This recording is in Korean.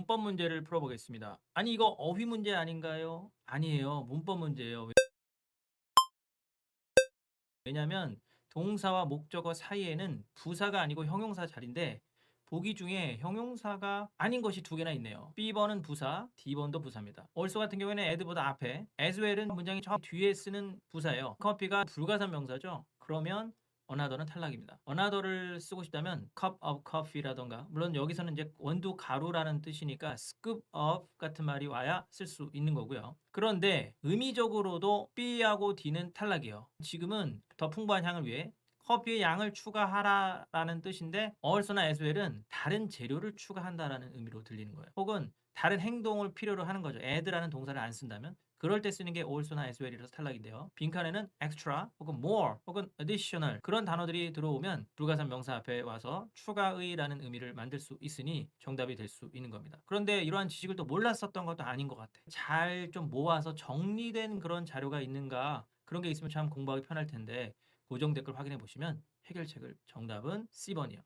문법 문제를 풀어보겠습니다. 아니 이거 어휘 문제 아닌가요? 아니에요. 문법 문제예요. 왜- 왜냐하면 동사와 목적어 사이에는 부사가 아니고 형용사 자리인데 보기 중에 형용사가 아닌 것이 두 개나 있네요. B번은 부사, D번도 부사입니다. also 같은 경우에는 add보다 앞에, as well은 문장이 저 뒤에 쓰는 부사예요. 커피가 불가산 명사죠. 그러면 another는 탈락입니다. another를 쓰고 싶다면 cup of coffee라던가 물론 여기서는 이제 원두 가루라는 뜻이니까 scoop of 같은 말이 와야 쓸 수 있는 거고요. 그런데 의미적으로도 B하고 D는 탈락이에요. 지금은 더 풍부한 향을 위해 커피의 양을 추가하라라는 뜻인데 as well은 다른 재료를 추가한다라는 의미로 들리는 거예요. 혹은 다른 행동을 필요로 하는 거죠. add라는 동사를 안 쓴다면 그럴 때 쓰는 게 also나 as well이라서 탈락인데요. 빈칸에는 extra 혹은 more 혹은 additional 그런 단어들이 들어오면 불가산 명사 앞에 와서 추가의라는 의미를 만들 수 있으니 정답이 될 수 있는 겁니다. 그런데 이러한 지식을 또 몰랐었던 것도 아닌 것 같아. 잘 좀 모아서 정리된 그런 자료가 있는가 그런 게 있으면 참 공부하기 편할 텐데 고정 댓글 확인해 보시면 해결책을 정답은 C번이요.